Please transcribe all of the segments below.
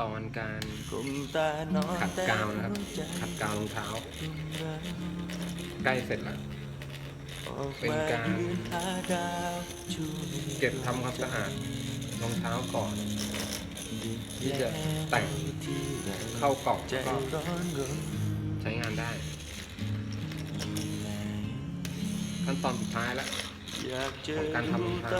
ตอนการกลมตานอนขัดกาวนะครับแต่ขัดกาวรองเท้าหัวใจใกล้เสร็จแล้วออกเป็นมาการยืนหาดาวช่วยเก็บทำความสะอาดรองเท้าก่อนที่จะแต่งที่ไรเข้ากล่องใจแล้วก็ร้อนรนใช้งานได้ ขั้นตอนสุดท้ายแล้วอยากเจขอองการทำรองเท้า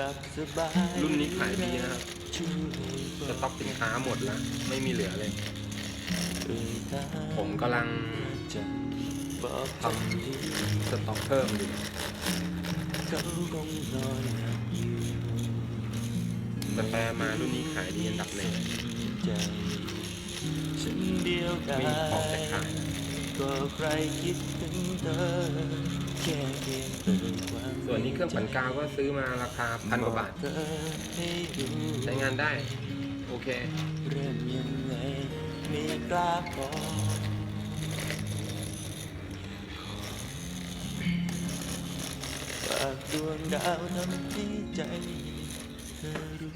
ลับสบายรุ่นนี้ขายดีนะครับช่วยบสต็อกสินค้าหมดแล้ว ไม่มีเหลือเลยเอ่ยตามผมกำลังจะบอกทำสต็อกเพิ่มอยู่เขาคงนอนหลับอยู่แต่แปลมารุ่นนี้ขายดีอันดับหนึ่งใจฉันเดียวดามีของแต่ขาย ก็ใครคิดถึงเธอแค่เพียงเอ่ยความส่วนนี้เครื่องปั่นกาวก็ซื้อมาราคาพันกว่าบาท เธอให้รู้ใช้งานได้ โอเค เริ่มยังไงไม่กล้าบอกฝากดวงดาวทำให้ใจเธอรู้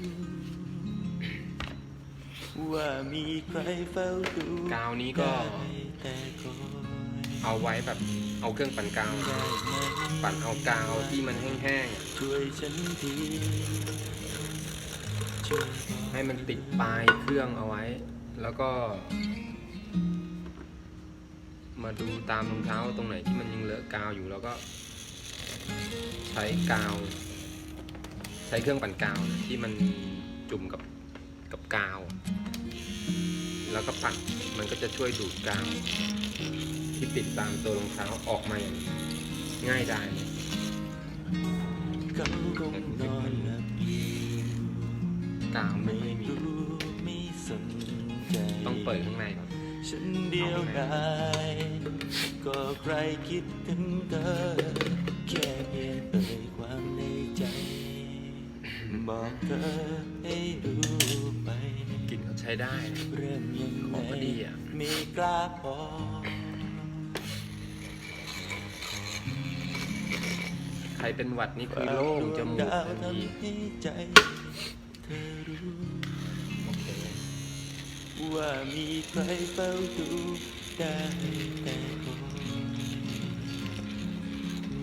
ว่ามีใครเฝ้าดู กาวนี้ก็ ได้แต่คอย เอาไว้แบบเอาเครื่องปั่นกาว ปั่นเอากาวที่มันแห้งๆให้มันติดปลายเครื่องเอาไว้ แล้วก็ มาดูตามรองเท้าตรงไหนที่มันยังเลอะกาวอยู่แล้วก็ ใช้กาว ใช้เครื่องปั่นกาวที่มันจุ่มกับกับกาว แล้วก็ปั่นมันก็จะช่วยดูดกาว ที่ติดตามตัวรองเท้าออกมาอย่างง่ายดายเขาคงนอนหลับอยู่กาวไม่ไม่ไม่มีรู้ไม่สนใจต้องเปิดข้างในก่อนฉันเดียวดายก็ใครคิดถึงเธอ แค่เพียงเอ่ยความในใจ บอกเธอให้รู้ไป กินเขาใช้ได้ เริ่มยังไงไม่กล้าบอก รเป็นหวัดนี่คือโล่งจมูกดาวทันทีทำให้ใจเธอรู้โอเคว่ามีใครเฝ้าดูได้แต่คอย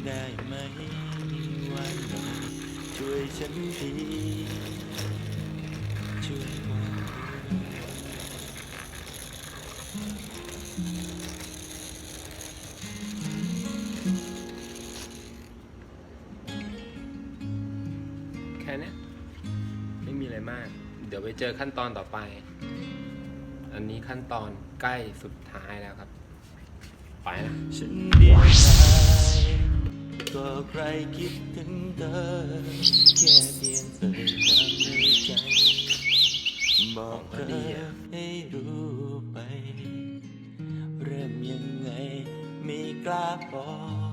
ได้ไหมวันหนึ่งช่วยฉันทีช่วยบอก ม่มีอะไรมาก เดี๋ยวไปเจอขั้นตอนต่อไป อันนี้ขั้นตอนใกล้สุดท้ายแล้วครับ ไปนะฉันดียวดายก็ใครคิดถึงเธอแค่เพียงเอ่ยความในใจ บอกเธอให้รู้ไป เริ่มยังไงไม่กล้าบอก